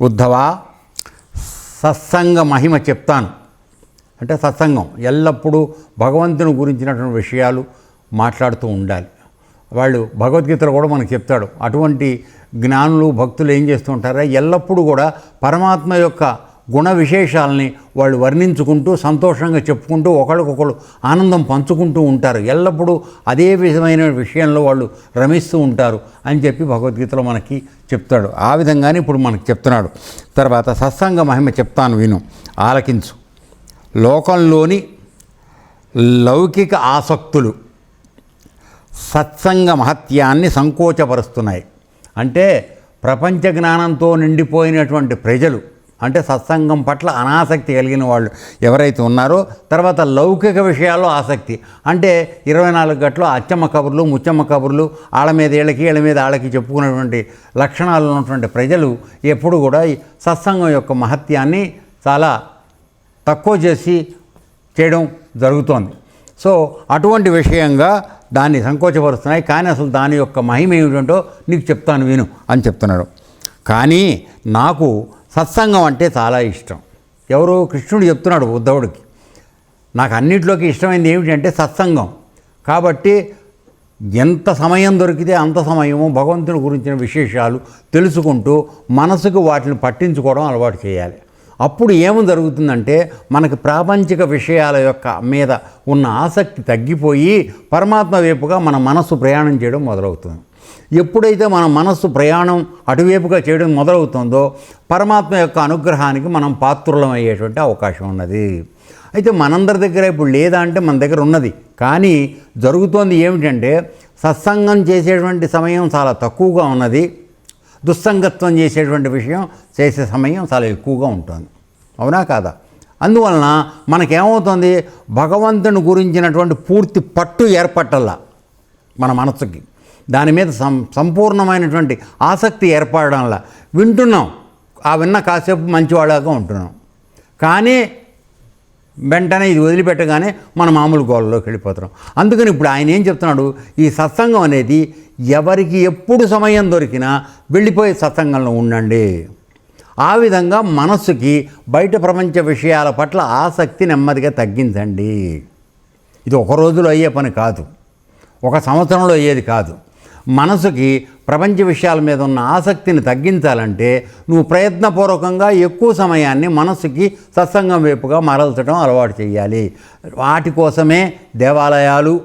ఉద్ధవా సత్సంగ మహిమ చెప్తాను. అంటే సత్సంగం ఎల్లప్పుడూ భగవంతుని గురించినటువంటి విషయాలు మాట్లాడుతూ ఉండాలి. వాళ్ళు భగవద్గీతలో కూడా మనకు చెప్తాడు అటువంటి జ్ఞానులు భక్తులు ఏం చేస్తుంటారా ఎల్లప్పుడూ కూడా పరమాత్మ యొక్క గుణ విశేషాలని వాళ్ళు వర్ణించుకుంటూ సంతోషంగా చెప్పుకుంటూ ఒకరికొకరు ఆనందం పంచుకుంటూ ఉంటారు. ఎల్లప్పుడూ అదే విధమైన విషయంలో వాళ్ళు రమిస్తూ ఉంటారు అని చెప్పి భగవద్గీతలో మనకి చెప్తాడు. ఆ విధంగానే ఇప్పుడు మనకు చెప్తున్నాడు. తర్వాత సత్సంగ మహిమ చెప్తాను విను. ఆలకించు. లోకంలోని లౌకిక ఆసక్తులు సత్సంగ మహత్యాన్ని సంకోచపరుస్తున్నాయి. అంటే ప్రపంచ జ్ఞానంతో నిండిపోయినటువంటి ప్రజలు అంటే సత్సంగం పట్ల అనాసక్తి కలిగిన వాళ్ళు ఎవరైతే ఉన్నారో తర్వాత లౌకిక విషయాల్లో ఆసక్తి. అంటే ఇరవై నాలుగు గంటలు అచ్చమ్మ కబుర్లు ముచ్చమ్మ కబుర్లు ఆళ్ళ మీద వీళ్ళకి వీళ్ళ మీద ఆళ్ళకి చెప్పుకునేటువంటి లక్షణాలు ఉన్నటువంటి ప్రజలు ఎప్పుడు కూడా ఈ సత్సంగం యొక్క మహత్యాన్ని చాలా తక్కువ చేసి చేయడం జరుగుతోంది. సో అటువంటి విషయంగా దాన్ని సంకోచపరుస్తున్నాయి. కానీ అసలు దాని యొక్క మహిమ ఏమిటంటో నీకు చెప్తాను విను అని చెప్తున్నాడు. కానీ నాకు సత్సంగం అంటే చాలా ఇష్టం. ఎవరో కృష్ణుడు చెప్తున్నాడు ఉద్ధవుడికి నాకు అన్నింటిలోకి ఇష్టమైనది ఏమిటంటే సత్సంగం. కాబట్టి ఎంత సమయం దొరికితే అంత సమయము భగవంతుని గురించిన విశేషాలు తెలుసుకుంటూ మనసుకు వాటిని పట్టించుకోవడం అలవాటు చేయాలి. అప్పుడు ఏమి జరుగుతుందంటే మనకి ప్రాపంచిక విషయాల యొక్క మీద ఉన్న ఆసక్తి తగ్గిపోయి పరమాత్మ వైపుగా మన మనస్సు ప్రయాణం చేయడం మొదలవుతుంది. ఎప్పుడైతే మన మనస్సు ప్రయాణం అటువైపుగా చేయడం మొదలవుతుందో పరమాత్మ యొక్క అనుగ్రహానికి మనం పాత్రులం అయ్యేటువంటి అవకాశం ఉన్నది. అయితే మనందరి దగ్గర ఇప్పుడు లేదా అంటే మన దగ్గర ఉన్నది. కానీ జరుగుతోంది ఏమిటంటే సత్సంగం చేసేటువంటి సమయం చాలా తక్కువగా ఉన్నది. దుస్సంగత్వం చేసేటువంటి విషయం చేసే సమయం చాలా ఎక్కువగా ఉంటుంది. అవునా కాదా? అందువలన మనకేమవుతుంది? భగవంతుని గురించినటువంటి పూర్తి పట్టు ఏర్పట్టల్లా మన మనసుకి. దాని మీద సం సంపూర్ణమైనటువంటి ఆసక్తి ఏర్పడడంలా వింటున్నాం. ఆ విన్న కాసేపు మంచివాళ్ళగా ఉంటున్నాం. కానీ వెంటనే ఇది వదిలిపెట్టగానే మన మామూలు గోళ్ళలోకి వెళ్ళిపోతున్నాం. అందుకని ఇప్పుడు ఆయన ఏం చెప్తున్నాడు? ఈ సత్సంగం అనేది ఎవరికి ఎప్పుడు సమయం దొరికినా వెళ్ళిపోయే సత్సంగంలో ఉండండి. ఆ విధంగా మనస్సుకి బయట ప్రపంచ విషయాల పట్ల ఆసక్తి నెమ్మదిగా తగ్గించండి. ఇది ఒక రోజులో అయ్యే పని కాదు. ఒక సంవత్సరంలో అయ్యేది కాదు. మనసుకి ప్రపంచ విషయాల మీద ఉన్న ఆసక్తిని తగ్గించాలంటే నువ్వు ప్రయత్నపూర్వకంగా ఎక్కువ సమయాన్ని మనసుకి సత్సంగం వైపుగా మరల్చడం అలవాటు చేయాలి. వాటి కోసమే దేవాలయాలు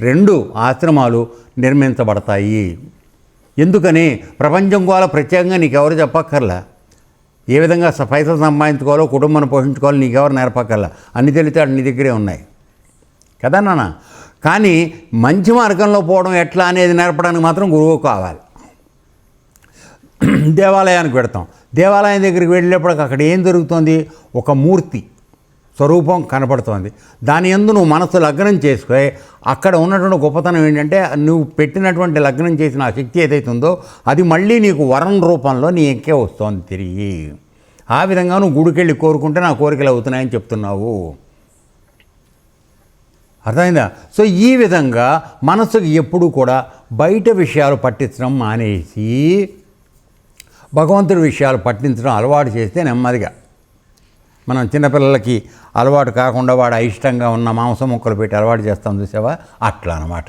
రెండు ఆశ్రమాలు నిర్మించబడతాయి. ఎందుకని? ప్రపంచం కూడా ప్రత్యేకంగా నీకెవరు చెప్పక్కర్లా. ఏ విధంగా పైసలు సంపాదించుకోవాలో కుటుంబాన్ని పోషించుకోవాలో నీకెవరు నేర్పక్కర్లా. అన్ని తెలివితేటలు నీ దగ్గరే ఉన్నాయి. కదా నాన్న? కానీ మంచి మార్గంలో పోవడం ఎట్లా అనేది నేర్పడానికి మాత్రం గురువు కావాలి. దేవాలయానికి పెడతాం దేవాలయం దగ్గరికి వెళ్ళేప్పటికి అక్కడ ఏం జరుగుతుంది? ఒక మూర్తి స్వరూపం కనపడుతోంది. దాని ఎందు నువ్వు మనసు లగ్నం చేసుకొని అక్కడ ఉన్నటువంటి గొప్పతనం ఏంటంటే నువ్వు పెట్టినటువంటి లగ్నం చేసిన ఆ శక్తి ఏదైతే ఉందో అది మళ్ళీ నీకు వరం రూపంలో నీ ఎక్కే వస్తోంది తిరిగి. ఆ విధంగా నువ్వు గుడికెళ్ళి కోరుకుంటే నా కోరికలు అవుతున్నాయని చెప్తున్నావు. అర్థమైందా? సో ఈ విధంగా మనసుకు ఎప్పుడూ కూడా బయట విషయాలు పట్టించడం మానేసి భగవంతుడి విషయాలు పట్టించడం అలవాటు చేస్తే నెమ్మదిగా. మనం చిన్నపిల్లలకి అలవాటు కాకుండా వాడు అయిష్టంగా ఉన్న మాంసం ముక్కలు పెట్టి అలవాటు చేస్తాం చూసావా? అట్లా అనమాట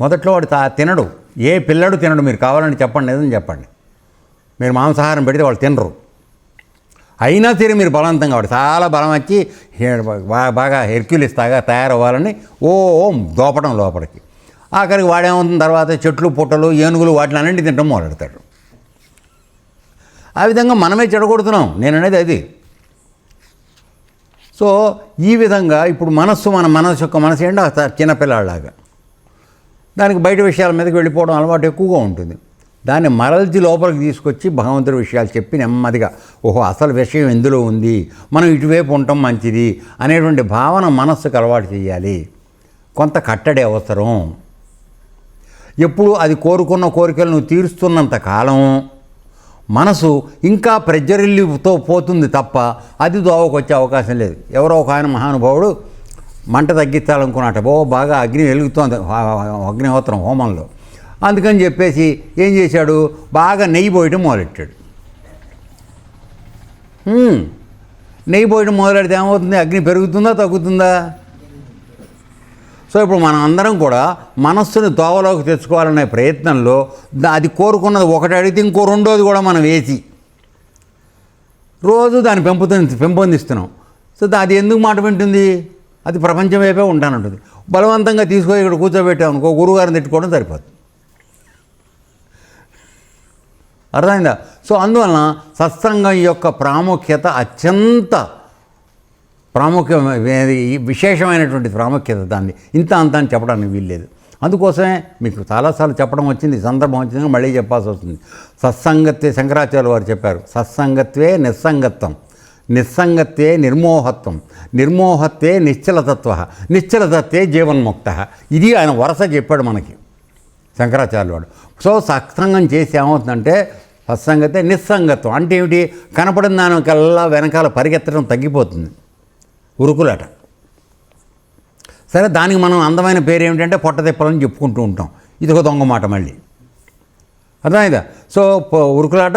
మొదట్లో వాడు తా తినడు. ఏ పిల్లడు తినడు మీరు కావాలని చెప్పండి లేదని చెప్పండి. మీరు మాంసాహారం పెడితే వాళ్ళు తినరు. అయినా సరే మీరు బలవంతంగా కాబట్టి చాలా బలం వచ్చి బాగా హెర్క్యులిస్ తాగా తయారవ్వాలని ఓ ఓం దోపడం లోపలికి. ఆఖరికి వాడేమవుతుంది తర్వాత చెట్లు పుట్టలు ఏనుగులు వాటిని అన్నింటి తినడం మొదలెడతాడు. ఆ విధంగా మనమే చెడగొడుతున్నాం. నేను అనేది అది. సో ఈ విధంగా ఇప్పుడు మనస్సు మన మనసు యొక్క మనసు ఏంటో ఆ చిన్నపిల్లాడిలాగా. దానికి బయట విషయాల మీదకి వెళ్ళిపోవడం అలవాటు ఎక్కువగా ఉంటుంది. దాన్ని మరల్చి లోపలికి తీసుకొచ్చి భగవంతుడి విషయాలు చెప్పి నెమ్మదిగా ఓహో అసలు విషయం ఎందులో ఉంది? మనం ఇటువైపు ఉండటం మంచిది అనేటువంటి భావన మనస్సుకు అలవాటు చేయాలి. కొంత కట్టడి అవసరం. ఎప్పుడు అది కోరుకున్న కోరికలను తీరుస్తున్నంత కాలం మనసు ఇంకా ప్రజ్వరిల్లితో పోతుంది తప్ప అది దోవకొచ్చే అవకాశం లేదు. ఎవరో ఒక ఆయన మహానుభావుడు మంట తగ్గించాలనుకున్నట్ట ఓ బాగా అగ్ని వెలుగుతోంది. అగ్నిహోత్రం హోమంలో. అందుకని చెప్పేసి ఏం చేశాడు? బాగా నెయ్యి పోయడం మొదలెట్టాడు. నెయ్యి పోయడం మొదలెడితే ఏమవుతుంది? అగ్ని పెరుగుతుందా తగ్గుతుందా? సో ఇప్పుడు మనం అందరం కూడా మనస్సుని దోవలోకి తెచ్చుకోవాలనే ప్రయత్నంలో అది కోరుకున్నది ఒకటి అడిగితే ఇంకో రెండోది కూడా మనం వేసి రోజు దాన్ని పెంపుతు పెంపొందిస్తున్నాం. సో అది ఎందుకు మాట వింటుంది? అది ప్రపంచం వైపే ఉంటానంటుంది. బలవంతంగా తీసుకొని ఇక్కడ కూర్చోబెట్టామనుకో గురువుగారిని తిట్టుకోవడం సరిపోతుంది. అర్థమైందా? సో అందువలన సత్సంగం యొక్క ప్రాముఖ్యత అత్యంత ప్రాముఖ్యం ఈ విశేషమైనటువంటి ప్రాముఖ్యత దాన్ని. ఇంత అంత అని చెప్పడానికి వీల్లేదు. అందుకోసమే మీకు చాలాసార్లు చెప్పడం వచ్చింది సందర్భం వచ్చింది మళ్ళీ చెప్పాల్సి వస్తుంది. సత్సంగత్వే శంకరాచార్య వారు చెప్పారు సత్సంగత్వే నిస్సంగత్వం. నిస్సంగత్వే నిర్మోహత్వం. నిర్మోహత్వే నిశ్చలతత్వ. నిశ్చలతత్వే జీవన్ముక్త. ఇది ఆయన వరుస చెప్పాడు మనకి. శంకరాచార్యులు వాడు సో సత్సంగం చేసి ఏమవుతుందంటే సత్సంగతే నిస్సంగత్వం. అంటే ఏమిటి? కనపడిన దానికల్లా వెనకాల పరిగెత్తడం తగ్గిపోతుంది. ఉరుకులాట. సరే దానికి మనం అందమైన పేరు ఏమిటంటే పొట్టతిప్పలని చెప్పుకుంటూ ఉంటాం. ఇది ఒక దొంగ మాట మళ్ళీ. అర్థమైందా? సో ఉరుకులాట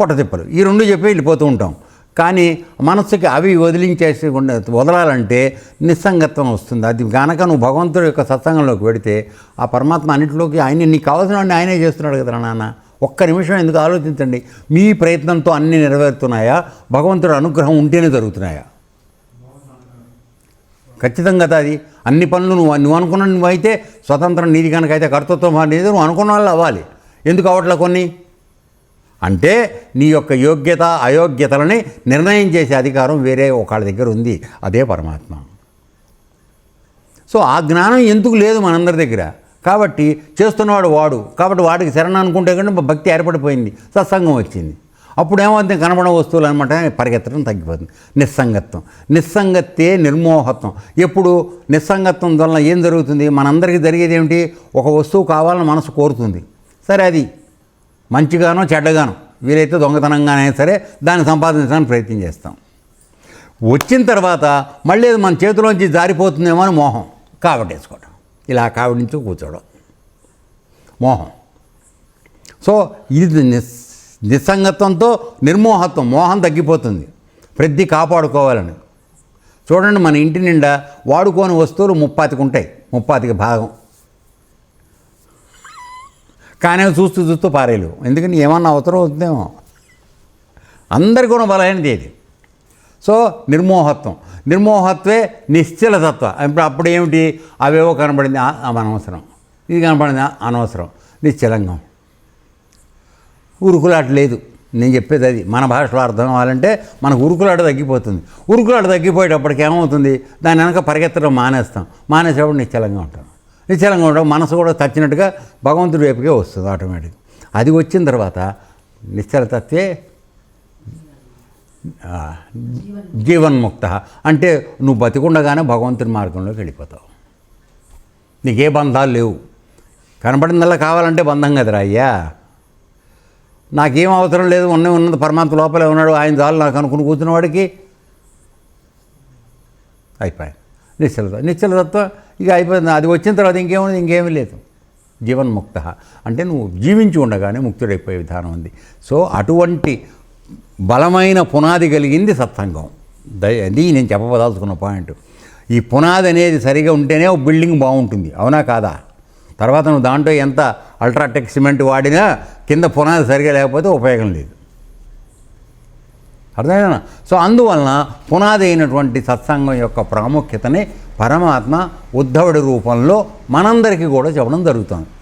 పొట్టదిప్పలు ఈ రెండు చెప్పి వెళ్ళిపోతూ ఉంటాం. కానీ మనస్సుకి అవి వదిలించేసి వదలాలంటే నిస్సంగత్వం వస్తుంది. అది గనక నువ్వు భగవంతుడి యొక్క సత్సంగంలోకి పెడితే ఆ పరమాత్మ అన్నింటిలోకి ఆయన నీకు కావాల్సిన ఆయనే చేస్తున్నాడు కదా నాన్న. ఒక్క నిమిషం ఎందుకు ఆలోచించండి? మీ ప్రయత్నంతో అన్నీ నెరవేరుతున్నాయా? భగవంతుడి అనుగ్రహం ఉంటేనే జరుగుతున్నాయా? ఖచ్చితంగా అది. అన్ని పనులు నువ్వు నువ్వు అనుకున్న నువ్వైతే స్వతంత్రం నీది కనుక అయితే కర్తృత్వం అనేది నువ్వు అనుకున్న వాళ్ళు అవ్వాలి. ఎందుకు అవట్లా కొన్ని? అంటే నీ యొక్క యోగ్యత అయోగ్యతలని నిర్ణయం చేసే అధికారం వేరే ఒకళ్ళ దగ్గర ఉంది. అదే పరమాత్మ. సో ఆ జ్ఞానం ఎందుకు లేదు మనందరి దగ్గర? కాబట్టి చేస్తున్నవాడు వాడు. కాబట్టి వాడికి శరణ అనుకుంటే కంటే భక్తి ఏర్పడిపోయింది. సత్సంగం వచ్చింది. అప్పుడు ఏమవుతుంది కనబడ వస్తువులు అనమాట పరిగెత్తడం తగ్గిపోతుంది. నిస్సంగత్వం. నిస్సంగత్తే నిర్మోహత్వం. ఎప్పుడు? నిస్సంగత్వం వలన ఏం జరుగుతుంది? మనందరికీ జరిగేది ఏమిటి? ఒక వస్తువు కావాలని మనసు కోరుతుంది. సరే అది మంచిగానో చెడ్డగానో వీలైతే దొంగతనంగానే సరే దాన్ని సంపాదించడానికి ప్రయత్నం చేస్తాం. వచ్చిన తర్వాత మళ్ళీ అది మన చేతిలోంచి జారిపోతుందేమో అని మోహం. కావటేసుకోవడం ఇలా కావడించు కూర్చోవడం. మోహం. సో ఇది నిస్ నిస్సంగత్వంతో నిర్మోహత్వం మోహం తగ్గిపోతుంది. ప్రతి కాపాడుకోవాలని. చూడండి మన ఇంటి నిండా వాడుకోని వస్తువులు ముప్పాతికి ఉంటాయి. ముప్పాతికి భాగం. కానీ చూస్తూ చూస్తూ పారేయలేవు. ఎందుకని ఏమన్నా అవసరం అవుతుందేమో అందరికీ కూడా బలమైనది ఇది. సో నిర్మోహత్వం. నిర్మోహత్వే నిశ్చలతత్వ. ఇప్పుడు అప్పుడు ఏమిటి? అవేవో కనబడింది ఆ, అనవసరం. ఇది కనబడింది అనవసరం. నిశ్చలంగం. ఉరుకులాట లేదు. నేను చెప్పేది అది. మన భాషలో అర్థం అవ్వాలంటే మనకు ఉరుకులాట తగ్గిపోతుంది. ఉరుకులాట తగ్గిపోయేటప్పటికి ఏమవుతుంది? దాని వెనక పరిగెత్తడం మానేస్తాం. మానేసేటప్పుడు నిశ్చలంగా ఉంటాం. నిశ్చలంగా ఉండడం మనసు కూడా తచ్చినట్టుగా భగవంతుడి వైపుకే వస్తుంది ఆటోమేటిక్. అది వచ్చిన తర్వాత నిశ్చలతత్వే జీవన్ముక్త. అంటే నువ్వు బతికుండగానే భగవంతుని మార్గంలోకి వెళ్ళిపోతావు. నీకే బంధాలు లేవు. కనపడిందల్లా కావాలంటే బంధం కదరా అయ్యా. నాకేం అవసరం లేదు ఉన్న ఉన్నది పరమాత్మ లోపలే ఉన్నాడు ఆయన చాలు నాకు అనుకుని కూర్చున్న వాడికి అయిపోయింది. నిశ్చలత నిశ్చలతత్వం ఇక అయిపోయింది. అది వచ్చిన తర్వాత ఇంకేముంది ఇంకేమీ లేదు. జీవన్ముక్త అంటే నువ్వు జీవించి ఉండగానే ముక్తుడైపోయే విధానం ఉంది. సో అటువంటి బలమైన పునాది కలిగింది సత్సంగం. దయ- అది నేను చెప్పదలుచుకున్న పాయింట్. ఈ పునాది అనేది సరిగా ఉంటేనే ఒక బిల్డింగ్ బాగుంటుంది. అవునా కాదా? తర్వాత నువ్వు దాంట్లో ఎంత అల్ట్రాటెక్ సిమెంట్ వాడినా కింద పునాది సరిగా లేకపోతే ఉపయోగం లేదు. అర్థమైనా సో అందువలన పునాది అయినటువంటి సత్సంగం యొక్క ప్రాముఖ్యతని పరమాత్మ ఉద్ధవుడి రూపంలో మనందరికీ కూడా చెప్పడం జరుగుతుంది.